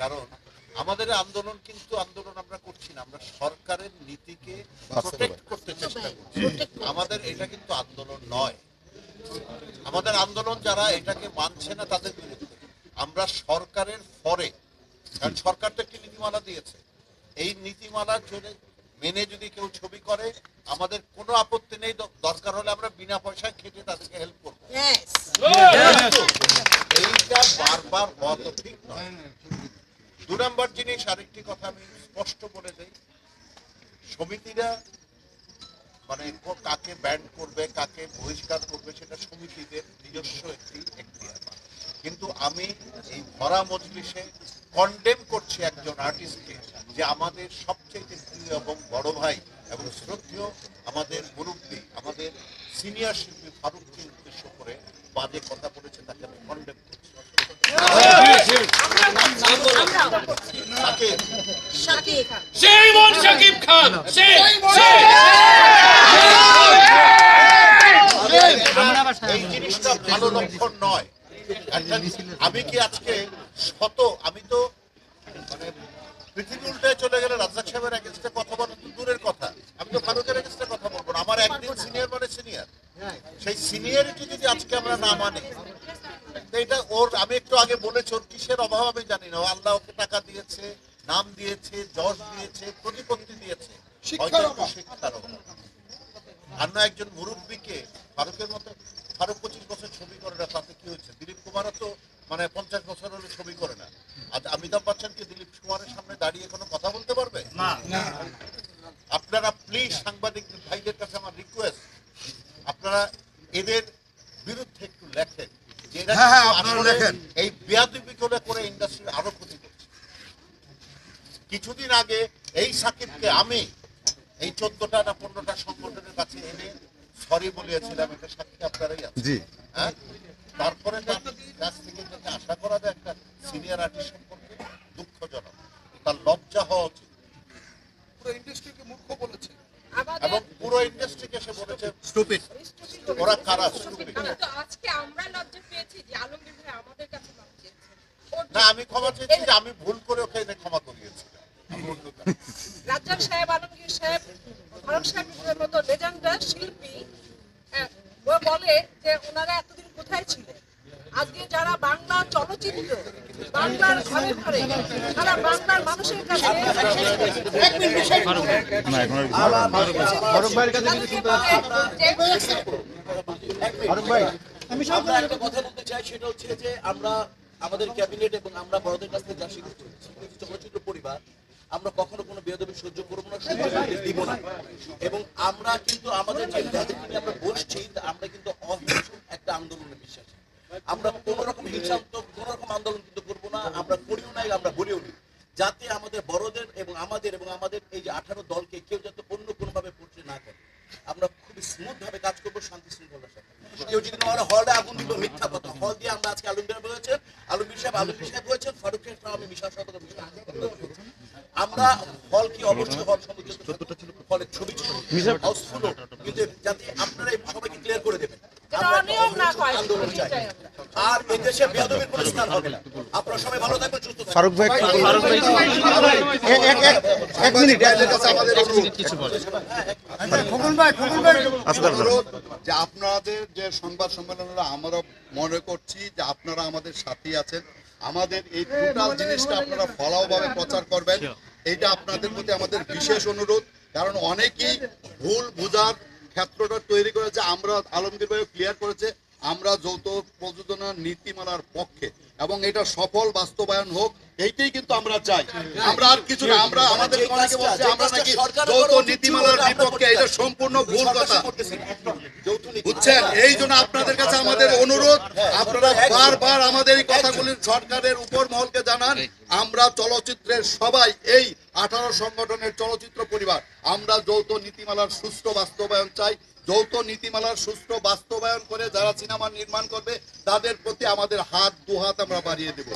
কারণ আমাদের আন্দোলন কিন্তু আন্দোলন আমরা করছি না আমরা সরকারের নীতিকে প্রোটেক্ট করতে চেষ্টা করছি। আমাদের এটা কিন্তু আন্দোলন নয়। আমাদের আন্দোলন যারা এটাকে মানছে না তাদের বিরুদ্ধে। আমরা সরকারের ফরে কারণ সরকার তো একটি নীতিমালা দিয়েছে। এই নীতিমালা চলে মেনে যদি কেউ ছবি করে আমাদের কোনো আপত্তি নেই। দরকার হলে আমরা বিনা পয়সায় খেটে তাদেরকে হেল্প করব। এইটা বারবার হওয়া তো ঠিক নয়। দু নম্বর জিনিস, আরেকটি কথা আমি স্পষ্ট বলে দেই। সমিতিরা মানে কাকে ব্যান্ড করবে, কাকে বহিষ্কার করবে সেটা সমিতিদের নিজস্ব একটি এখতিয়ার। কিন্তু আমি এই ভরা মজলিসে কন্ডেম করছি একজন আর্টিস্টকে যে আমাদের সবচেয়ে প্রিয় এবং বড় ভাই এবং শ্রদ্ধেয় আমাদের মুরব্বী, আমাদের সিনিয়র শিল্পী ফারুককে উদ্দেশ্য করে বাজে কথা বলেছে, তাকে আমি কন্ডেম করছি। শাকিব। Khan! Shame! Shame! এই জিনিসটা ভালো লক্ষণ নয়। আমি কি আজকে শত আমি তো মানে পৃথিবী উল্টায় চলে গেলে রাজ্জাক সাহেবের এগেনস্টে কথা বলা তো দূরের কথা। আমি তো ফারুকের এগেনস্টে কথা বলব না। আমার একদিন সিনিয়র মানে সিনিয়র। সেই সিনিয়রিটি যদি আজকে আমরা না মানি তো এটা ওর আমি একটু আগে বলেছি কিসের অভাব আমি জানি না। আল্লাহ ওকে টাকা দিয়েছে নাম দিয়েছে যশ দিয়েছে প্রতিপত্তি দিয়েছে। শিক্ষার অভাব। আর না একজন মুরব্বীকে ফারুকের মতো ফারুক পঁচিশ বছর ছবি করে না তাতে কি হয়েছে? দিলীপ কুমারও তো মানে পঞ্চাশ বছর হলে ছবি করে না। আর অমিতাভ বচ্চন কি দিলীপ কুমারের সামনে দাঁড়িয়ে কোনো কথা বলতে পারবে? আপনারা প্লিজ সাংবাদিক ভাইদের কাছে আমার রিকোয়েস্ট আপনারা এদের বিরুদ্ধে একটু লেখেন যে এরা হ্যাঁ, হ্যাঁ, আপনারা আসলে এই বেয়াদবি করে করে ইন্ডাস্ট্রির আরও ক্ষতি করছে। কিছুদিন আগে এই সাকিবকে আমি এই চোদ্দটা না পনেরোটা সংগঠনের কাছে এনে সরি বলিয়েছিলাম এটা সাক্ষী আপনারাই আছে জি। হ্যাঁ? তারপরে কাছ থেকে যাতে আশা করা যায় একটা সিনিয়র আর্টিস্ট সম্পর্কে দুঃখজনক তার লজ্জা হওয়া উচিত। পুরো ইন্ডাস্ট্রিকে মূর্খ বলেছে। এবং পুরো ইন্ডাস্ট্রিকে সে বলেছে স্টুপিড ওরা কারা? আমি যে আমি ভুল করে ওকে এনে ক্ষমা আমি কারণে। রাজ্জাক সাহেব আলমগীর সাহেব ফারুক সাহেবের মতো লেজেন্ডার শিল্পী ও বলে যে ওনারা এতদিন কোথায় ছিলেন? আজকে যারা বাংলা চলচ্চিত্র বাংলার ঘরে ঘরে তারা বাংলার মানুষের কাছে আমরা একটা কথা বলতে চাই সেটা হচ্ছে যে আমরা আমাদের ক্যাবিনেট এবং আমরা বড়দের কাছ থেকে যা শিখেছি চলচ্চিত্র পরিবার, আমরা কখনো কোনো বেদবি সহ্য করব না দিব না। এবং আমরা কিন্তু আমাদের যে যাদেরকে আমরা বসছি আমরা কিন্তু অহিংস একটা আন্দোলনে বিশ্বাসী। আমরা কোনো রকম হিংসাত্মক কোনো রকম আন্দোলন কিন্তু করব না, আমরা করিও নাই আমরা বলিও নি। যাতে আমাদের বড়দের এবং আমাদের এবং আমাদের এই যে আঠারো দলকে কেউ যাতে অন্য কোনোভাবে পড়তে না করে আমরা খুবই স্মুথ ভাবে কাজ করব, শান্তি শৃঙ্খলার সাথে কেউ যদি হলে আগুন দিল, মিথ্যা আমরা আজকে আলমগীর বলেছেন আলমগীর সাহেব আলমগীর সাহেব বলেছেন ফারুক সাহেব সহ আমি মিশা সহ আমরা হল কি অবশ্যই হল হলের ছবি ছিল। হাউসফুল কিন্তু যাতে আপনারা এই সবাইকে ক্লিয়ার করে দেবেন। আমরা আন্দোলন চাই। আর এই দেশে বেয়াদবির কোনো স্থান হবে না। আপনারা সবাই ভালো থাকবেন সুস্থ ফারুক ভাই ফারুক ভাই এক মিনিট এদের কাছে আমাদের অনুরোধ খোকন ভাই খোকন ভাই। অনুরোধ যে আপনাদের যে সংবাদ সম্মেলন আমরা মনে করছি যে আপনারা আমাদের সাথী আছেন। আমাদের এই টোটাল জিনিসটা আপনারা ফলাওভাবে প্রচার করবেন। এইটা আপনাদের প্রতি আমাদের বিশেষ অনুরোধ। কারণ অনেকেই ভুল বোঝার ক্ষেত্রটা তৈরি করেছে আমরা আলমগীর ভাই ক্লিয়ার করেছে। আমরা যৌথ প্রযোজনা নীতিমালার পক্ষে এবং এটা সফল বাস্তবায়ন হোক এইটাই কিন্তু আমরা চাই। আমরা আর কিছু না আমরা আমাদের অনেকে বলছে আমরা নাকি যৌথ নীতিমালার বিপক্ষে এটা সম্পূর্ণ ভুল কথা। বুঝছেন? এই জন্য আপনাদের কাছে আমাদের অনুরোধ আপনারা বারবার আমাদের এই কথাগুলি সরকারের উপর মহলকে জানান। আমরা চলচ্চিত্রের সবাই এই আঠারো সংগঠনের চলচ্চিত্র পরিবার আমরা যৌথ নীতিমালার সুষ্ঠু বাস্তবায়ন চাই। যৌথ নীতিমালার সুস্থ বাস্তবায়ন করে যারা সিনেমা নির্মাণ করবে তাদের প্রতি আমাদের হাত দু হাত আমরা বাড়িয়ে দেবো